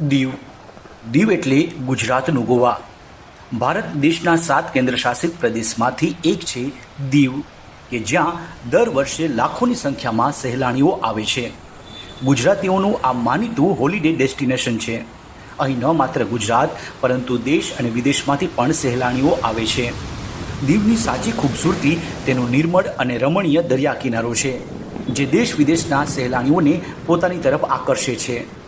દીવ. દીવ એટલે ગુજરાતનું ગોવા. ભારત દેશના સાત કેન્દ્રશાસિત પ્રદેશમાંથી એક છે દીવ, કે જ્યાં દર વર્ષે લાખોની સંખ્યામાં સહેલાણીઓ આવે છે. ગુજરાતીઓનું આ માનીતું હોલિડે ડેસ્ટિનેશન છે. અહીં ન માત્ર ગુજરાત, પરંતુ દેશ અને વિદેશમાંથી પણ સહેલાણીઓ આવે છે. દીવની સાચી ખૂબસૂરતી તેનો નિર્મળ અને રમણીય દરિયા કિનારો છે, જે દેશ વિદેશના સહેલાણીઓને પોતાની તરફ આકર્ષે છે.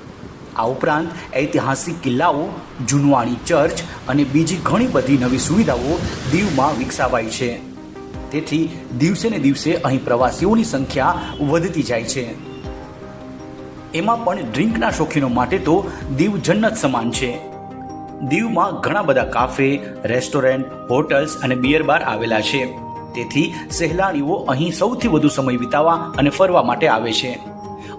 આ ઉપરાંત ઐતિહાસિક કિલ્લાઓ, જૂનવાણી ચર્ચ અને બીજી ઘણી બધી નવી સુવિધાઓ દીવમાં વિકસાવાઈ છે. તેથી દિવસે ને દિવસે અહીં પ્રવાસીઓની સંખ્યા વધતી જાય છે. એમાં પણ ડ્રિંકના શોખીનો માટે તો દીવ જન્નત સમાન છે. દીવમાં ઘણા બધા કાફે રેસ્ટોરન્ટ હોટલ્સ અને બિયર બાર આવેલા છે. તેથી સહેલાણીઓ અહીં સૌથી વધુ સમય વિતાવવા અને ફરવા માટે આવે છે.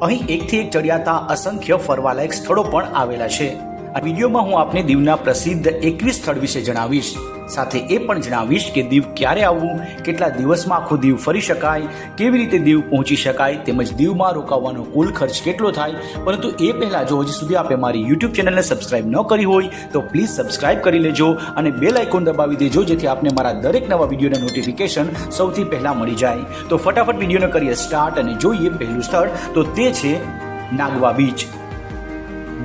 અહીં એકથી એક ચડિયાતા અસંખ્ય ફરવાલાયક સ્થળો પણ આવેલા છે. આ વિડીયોમાં હું આપને દીવના પ્રસિદ્ધ એકવીસ સ્થળ વિશે જણાવીશ. સાથે એ પણ જણાવીશ કે દીવ ક્યારે આવવું, કેટલા દિવસમાં આખું દીવ ફરી શકાય, કેવી રીતે દીવ પહોંચી શકાય, તેમજ દીવમાં રોકાવાનો કુલ ખર્ચ કેટલો થાય, પરંતુ એ પહેલાં જો હજી સુધી આપે મારી યુટ્યુબ ચેનલને સબસ્ક્રાઇબ ન કરી હોય, તો પ્લીઝ સબસ્ક્રાઇબ કરી લેજો અને બેલ આઇકોન દબાવી દેજો, જેથી આપને મારા દરેક નવા વિડીયોના નોટિફિકેશન સૌથી પહેલાં મળી જાય. તો ફટાફટ વિડીયોને કરીએ સ્ટાર્ટ અને જોઈએ પહેલું સ્થળ, તો તે છે નાગવા બીચ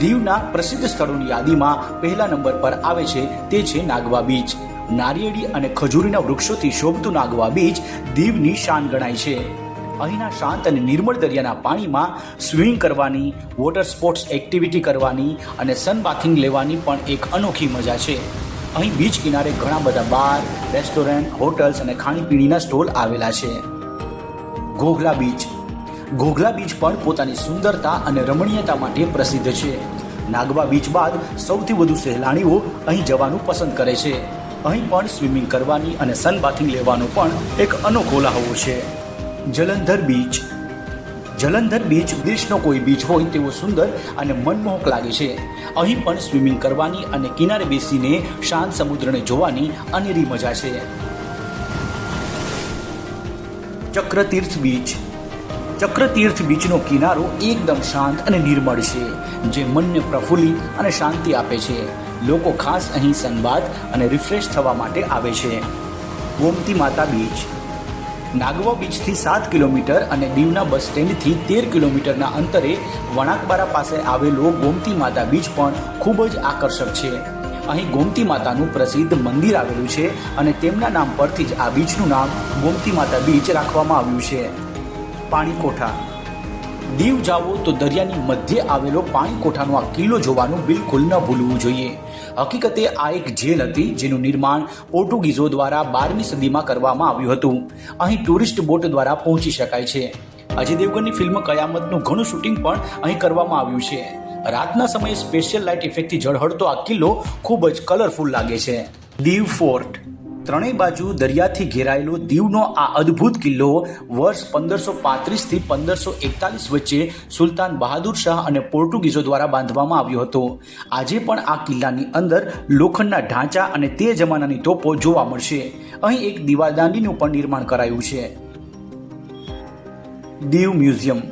દીવના પ્રસિદ્ધ સ્થળોની યાદીમાં પહેલા નંબર પર આવે છે, તે છે નાગવા બીચ નારિયેળી અને ખજૂરીના વૃક્ષોથી શોભતું નાગવા બીચ દીવની શાન ગણાય છે. અહીંના શાંત અને નિર્મળ દરિયાના પાણીમાં સ્વિમિંગ કરવાની, વોટર સ્પોર્ટ્સ એક્ટિવિટી કરવાની અને સનબાથિંગ લેવાની પણ એક અનોખી મજા છે. અહીં બીચ કિનારે ઘણા બધા બાર, રેસ્ટોરન્ટ, હોટલ્સ અને ખાણીપીણીના સ્ટોલ આવેલા છે. ઘોઘલા બીચ. ઘોઘલા બીચ પણ પોતાની સુંદરતા અને રમણીયતા માટે પ્રસિદ્ધ છે. નાગવા બીચ બાદ સૌથી વધુ સહેલાણીઓ અહીં જવાનું પસંદ કરે છે. અહીં પણ સ્વિમિંગ કરવાની અને સનબાથિંગ લેવાનો પણ એક અનોખો લહાવો છે. જલંધર બીચ. જલંધર બીચ દેશનો કોઈ બીચ હોય તેવો સુંદર અને મનમોહક લાગે છે. અહીં પણ સ્વિમિંગ કરવાની અને કિનારે બેસીને શાંત સમુદ્રને જોવાની અનેરી મજા છે. ચક્રતીર્થ બીચ. ચક્રતીર્થ બીચનો કિનારો એકદમ શાંત અને નિર્મળ છે, જે મનને પ્રફુલ્લિત અને શાંતિ આપે છે. લોકો ખાસ અહીં સંવાદ અને રિફ્રેશ થવા માટે આવે છે. ગોમતી માતા બીચ. નાગવા બીચથી સાત કિલોમીટર અને દીવના બસ સ્ટેન્ડથી તેર કિલોમીટરના અંતરે વણાકબારા પાસે આવેલો ગોમતી માતા બીચ પણ ખૂબ જ આકર્ષક છે. અહીં ગોમતી માતાનું પ્રસિદ્ધ મંદિર આવેલું છે અને તેમના નામ પરથી જ આ બીચનું નામ ગોમતી માતા બીચ રાખવામાં આવ્યું છે. પાણીકોઠા. દીવ જાઓ તો દરિયાની મધ્યે આવેલો પાણીકોઠાનો આ કિલ્લો જોવાનું બિલકુલ ન ભૂલવું જોઈએ. હકીકતે આ એક જેલ હતી જેનું નિર્માણ પોર્ટુગીઝો દ્વારા બારમી સદીમાં કરવામાં આવ્યું હતું. અહીં ટુરિસ્ટ બોટ દ્વારા પહોંચી શકાય છે. અજય દેવગનની ફિલ્મ કયામતનું ઘણું શૂટિંગ પણ અહીં કરવામાં આવ્યું છે. રાતના સમયે સ્પેશિયલ લાઇટ ઇફેક્ટથી ઝળહળતો આ કિલ્લો ખૂબ જ કલરફુલ લાગે છે. દીવ ફોર્ટ ત્રણેય બાજુ દરિયાથી ઘેરાયેલો દીવનો આ અદ્ભુત કિલ્લો વર્ષ પંદરસો પાંત્રીસથી પંદરસો એકતાલીસ વચ્ચે સુલતાન બહાદુર શાહ અને પોર્ટુગીઝો દ્વારા બાંધવામાં આવ્યો હતો. આજે પણ આ કિલ્લાની અંદર લોખંડના ઢાંચા અને તે જમાનાની તોપો જોવા મળશે. અહીં એક દીવાદાંડીનું પણ નિર્માણ કરાયું છે. દીવ મ્યુઝિયમ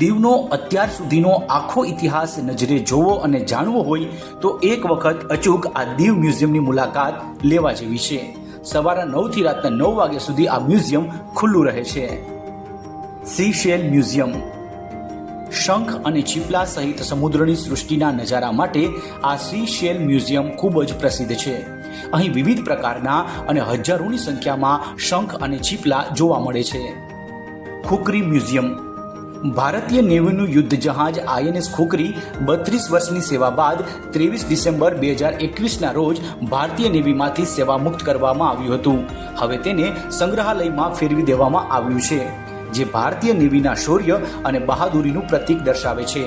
દીવનો અત્યાર સુધીનો આખો ઇતિહાસ નજરે જોવો અને જાણવો હોય તો એક વખત અચૂક આ દીવ મ્યુઝિયમની મુલાકાત લેવા જેવી છે. સવારના નવથી રાતના નવ વાગ્યા સુધી આ મ્યુઝિયમ ખુલ્લું રહે છે. સી શેલ મ્યુઝિયમ શંખ અને ચીપલા સહિત સમુદ્રની સૃષ્ટિના નજારા માટે આ સી શેલ મ્યુઝિયમ ખૂબ જ પ્રસિદ્ધ છે. અહીં વિવિધ પ્રકારના અને હજારોની સંખ્યામાં શંખ અને ચીપલા જોવા મળે છે. ખુકરી મ્યુઝિયમ. ભારતીય નેવીનું યુદ્ધ જહાજ આઈએનએસ ખોખરી બત્રીસ વર્ષની સેવા બાદ ત્રેવીસ ડિસેમ્બર બે હજાર એકવીસના રોજ ભારતીય નેવીમાંથી સેવા મુક્ત કરવામાં આવ્યું હતું. હવે તેને સંગ્રહાલયમાં ફેરવી દેવામાં આવ્યું છે, જે ભારતીય નેવીના શૌર્ય અને બહાદુરીનું પ્રતીક દર્શાવે છે.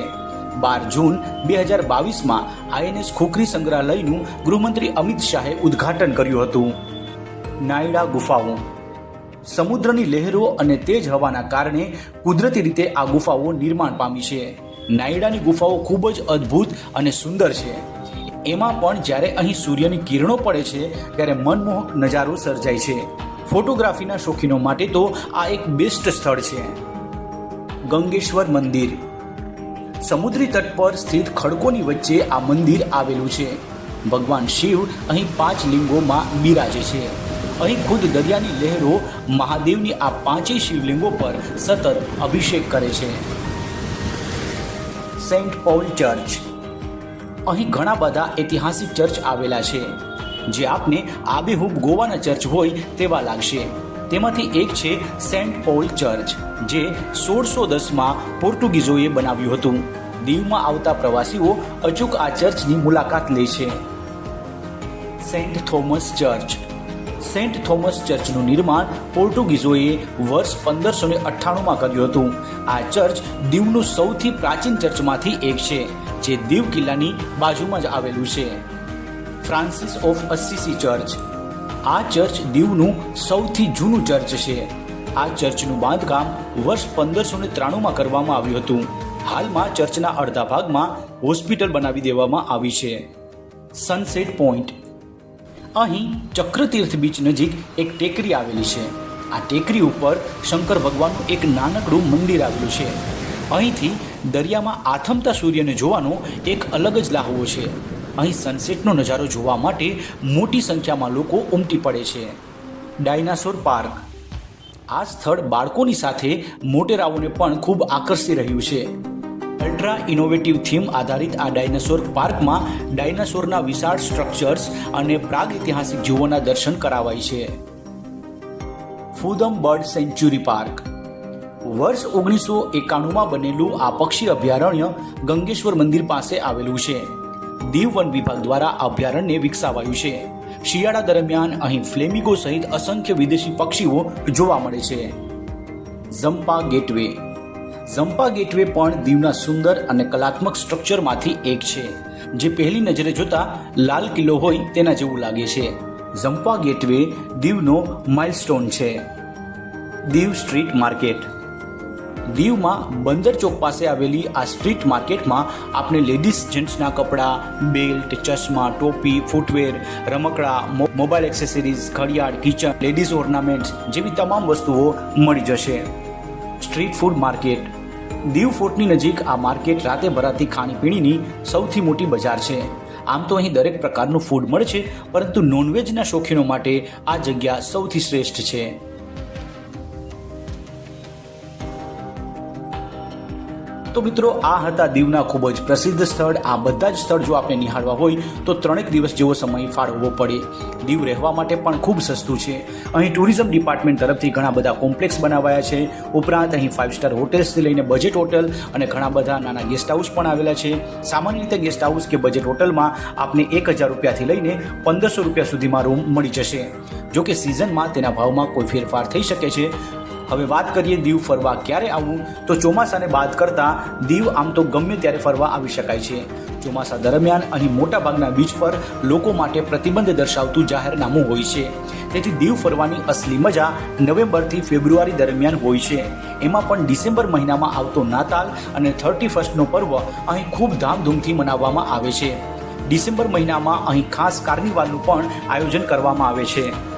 બાર જૂન બે હજાર બાવીસમાં આઈએનએસ ખોખરી સંગ્રહાલયનું ગૃહમંત્રી અમિત શાહે ઉદ્ઘાટન કર્યું હતું. નાયડા ગુફાઓ સમુદ્રની લહેરો અને તેજ હવાના કારણે કુદરતી રીતે આ ગુફાઓ નિર્માણ પામી છે. નાયડાની ગુફાઓ ખૂબ જ અદ્ભુત અને સુંદર છે. એમાં પણ જ્યારે અહીં સૂર્યની કિરણો પડે છે, ત્યારે મનમોહક નજારો સર્જાય છે. ફોટોગ્રાફીના શોખીનો માટે તો આ એક બેસ્ટ સ્થળ છે. ગંગેશ્વર મંદિર. સમુદ્રી તટ પર સ્થિત ખડકોની વચ્ચે આ મંદિર આવેલું છે. ભગવાન શિવ અહીં પાંચ લિંગોમાં બિરાજે છે. અહીં ખુદ દરિયાની લહેરો મહાદેવની આ પાંચેય શિવલિંગો પર સતત અભિષેક કરે છે. Saint Paul church. અહીં ઘણા બધા ઐતિહાસિક ચર્ચ આવેલા છે. જે આપને આબેહૂબ ગોવાના ચર્ચ હોય તેવા લાગશે. તેમાંથી એક છે સેન્ટ પોલ ચર્ચ, જે સોળસો દસમાં પોર્ટુગીઝોએ બનાવ્યું હતું. દીવમાં આવતા પ્રવાસીઓ અચૂક આ ચર્ચની મુલાકાત લે છે. Saint Thomas church. Saint Thomas ચર્ચનું નિર્માણ પોર્ટુગીઝોએ વર્ષ પંદરસો ને અઠ્ઠાણુંમાં કર્યું હતું. આ ચર્ચ દીવનું સૌથી પ્રાચીન ચર્ચમાંથી એક છે, જે દીવ કિલ્લાની બાજુમાં જ આવેલું છે. Francis of Assisi church. આ ચર્ચ દીવનું સૌથી જૂનું ચર્ચ છે. આ ચર્ચનું બાંધકામ વર્ષ પંદરસો ને ત્રાણુંમાં કરવામાં આવ્યું હતું. હાલમાં ચર્ચના અડધા ભાગમાં હોસ્પિટલ બનાવી દેવામાં આવી છે. Sunset point. અહીં ચક્રતીર્થ બીચ નજીક એક ટેકરી આવેલી છે. આ ટેકરી ઉપર શંકર ભગવાનનું એક નાનકડું મંદિર આવેલું છે. અહીંથી દરિયામાં આથમતા સૂર્યને જોવાનો એક અલગ જ લાહવો છે. અહીં સનસેટનો નજારો જોવા માટે મોટી સંખ્યામાં લોકો ઉમટી પડે છે. Dinosaur park. આ સ્થળ બાળકોની સાથે મોટેરાઓને પણ ખૂબ આકર્ષી રહ્યું છે. અલ્ટ્રા ઇનોવેટિવ થીમ આધારિત આ ડાયનાસોર પાર્કમાં ડાયનાસોરના વિશાળ સ્ટ્રક્ચર્સ અને પ્રાગ ઐતિહાસિક જીવોના દર્શન કરાવાય છે. ફુદમ બર્ડ સેન્ચ્યુરી પાર્ક વર્ષ ઓગણીસો એકાણુંમાં બનેલું આ પક્ષી અભયારણ્ય ગંગેશ્વર મંદિર પાસે આવેલું છે. દીવ વન વિભાગ દ્વારા અભયારણ્ય વિકસાવાયું છે. શિયાળા દરમિયાન અહીં ફ્લેમિગો સહિત અસંખ્ય વિદેશી પક્ષીઓ જોવા મળે છે. ઝંપા ગેટવે ઝંપા ગેટવે પણ દીવના સુંદર અને કલાત્મક સ્ટ્રક્ચરમાંથી એક છે. જે પહેલી નજરે જોતા લાલ કિલ્લો હોય તેના જેવું લાગે છે. ઝંપા ગેટવે દીવનો માઇલસ્ટોન છે. Diu street market. દીવમાં બંદર ચોક પાસે આવેલી આ સ્ટ્રીટ માર્કેટમાં આપણે લેડીઝ જેન્ટ્સના કપડાં, બેલ્ટ, ચશ્મા, ટોપી, ફૂટવેર, રમકડા મોબાઈલ એક્સેસરીઝ, ઘડિયાળ, કિચન, લેડીઝ ઓર્નામેન્ટ્સ જેવી તમામ વસ્તુઓ મળી જશે. Street food market. દીવ ફોર્ટની નજીક આ માર્કેટ રાતે ભરાતી ખાણીપીણીની સૌથી મોટી બજાર છે. આમ તો અહીં દરેક પ્રકારનું ફૂડ મળે છે, પરંતુ નોનવેજના શોખીનો માટે આ જગ્યા સૌથી શ્રેષ્ઠ છે. તો મિત્રો, આ હતા દીવના ખૂબ જ પ્રસિદ્ધ સ્થળ. આ બધા જ સ્થળ જો આપણે નિહાળવા હોય, તો ત્રણેક દિવસ જેવો સમય ફાળવવો પડે. દીવ રહેવા માટે પણ ખૂબ સસ્તું છે. અહીં ટુરિઝમ ડિપાર્ટમેન્ટ તરફથી ઘણા બધા કોમ્પ્લેક્સ બનાવાયા છે. ઉપરાંત અહીં ફાઇવ સ્ટાર હોટેલ્સથી લઈને બજેટ હોટલ અને ઘણા બધા નાના ગેસ્ટ હાઉસ પણ આવેલા છે. સામાન્ય રીતે ગેસ્ટ હાઉસ કે બજેટ હોટલમાં આપને એક હજાર રૂપિયાથી લઈને પંદરસો રૂપિયા સુધીમાં રૂમ મળી જશે. જો કે સિઝનમાં તેના ભાવમાં કોઈ ફેરફાર થઈ શકે છે. હવે વાત કરીએ દીવ ફરવા. ક્યારે આવવું તો ચોમાસાને બાદ કરતાં દીવ આમ તો ગમે ત્યારે ફરવા આવી શકાય છે. ચોમાસા દરમિયાન અહીં મોટાભાગના બીચ પર લોકો માટે પ્રતિબંધ દર્શાવતું જાહેરનામું હોય છે. તેથી દીવ ફરવાની અસલી મજા નવેમ્બરથી ફેબ્રુઆરી દરમિયાન હોય છે. એમાં પણ ડિસેમ્બર મહિનામાં આવતો નાતાલ અને થર્ટી ફર્સ્ટનો પર્વ અહીં ખૂબ ધામધૂમથી મનાવવામાં આવે છે. ડિસેમ્બર મહિનામાં અહીં ખાસ કાર્નિવાલનું પણ આયોજન કરવામાં આવે છે.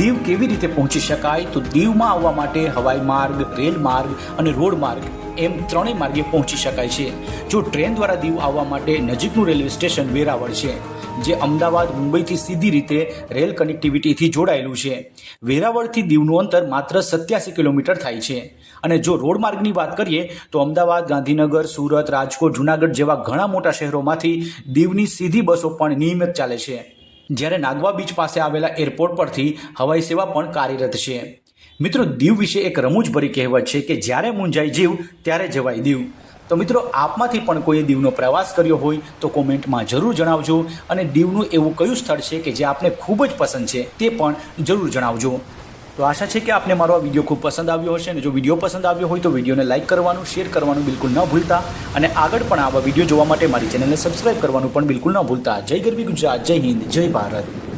દીવ કેવી રીતે પહોંચી શકાય? તો દીવમાં આવવા માટે હવાઈ માર્ગ, રેલ માર્ગ અને રોડ માર્ગ એમ ત્રણેય માર્ગે પહોંચી શકાય છે. જો ટ્રેન દ્વારા દીવ આવવા માટે નજીકનું રેલવે સ્ટેશન વેરાવળ છે, જે અમદાવાદ, મુંબઈથી સીધી રીતે રેલ કનેક્ટિવિટીથી જોડાયેલું છે. વેરાવળથી દીવનું અંતર માત્ર સત્યાસી કિલોમીટર થાય છે. અને જો રોડ માર્ગની વાત કરીએ, તો અમદાવાદ, ગાંધીનગર, સુરત, રાજકોટ, જુનાગઢ જેવા ઘણા મોટા શહેરોમાંથી દીવની સીધી બસો પણ નિયમિત ચાલે છે. જ્યારે નાગવા બીચ પાસે આવેલા એરપોર્ટ પરથી હવાઈ સેવા પણ કાર્યરત છે. મિત્રો, દીવ વિશે એક રમૂજભરી કહેવત છે કે જ્યારે મૂંઝાય જીવ, ત્યારે જવાય દીવ. તો મિત્રો, આપમાંથી પણ કોઈએ દીવનો પ્રવાસ કર્યો હોય તો કોમેન્ટમાં જરૂર જણાવજો અને દીવનું એવું કયું સ્થળ છે કે જે આપને ખૂબ જ પસંદ છે તે પણ જરૂર જણાવજો. તો આશા છે કે આપને મારો આ વીડિયો ખૂબ પસંદ આવ્યો હશે અને જો વીડિયો પસંદ આવ્યો હોય તો વિડીયોને લાઇક કરવાનું શેર કરવાનું બિલકુલ ન ભૂલતા અને આગળ પણ આવા વીડિયો જોવા માટે મારી ચેનલને સબસ્ક્રાઇબ કરવાનું પણ બિલકુલ ન ભૂલતા. જય ગરબી ગુજરાત, જય હિન્દ, જય ભારત.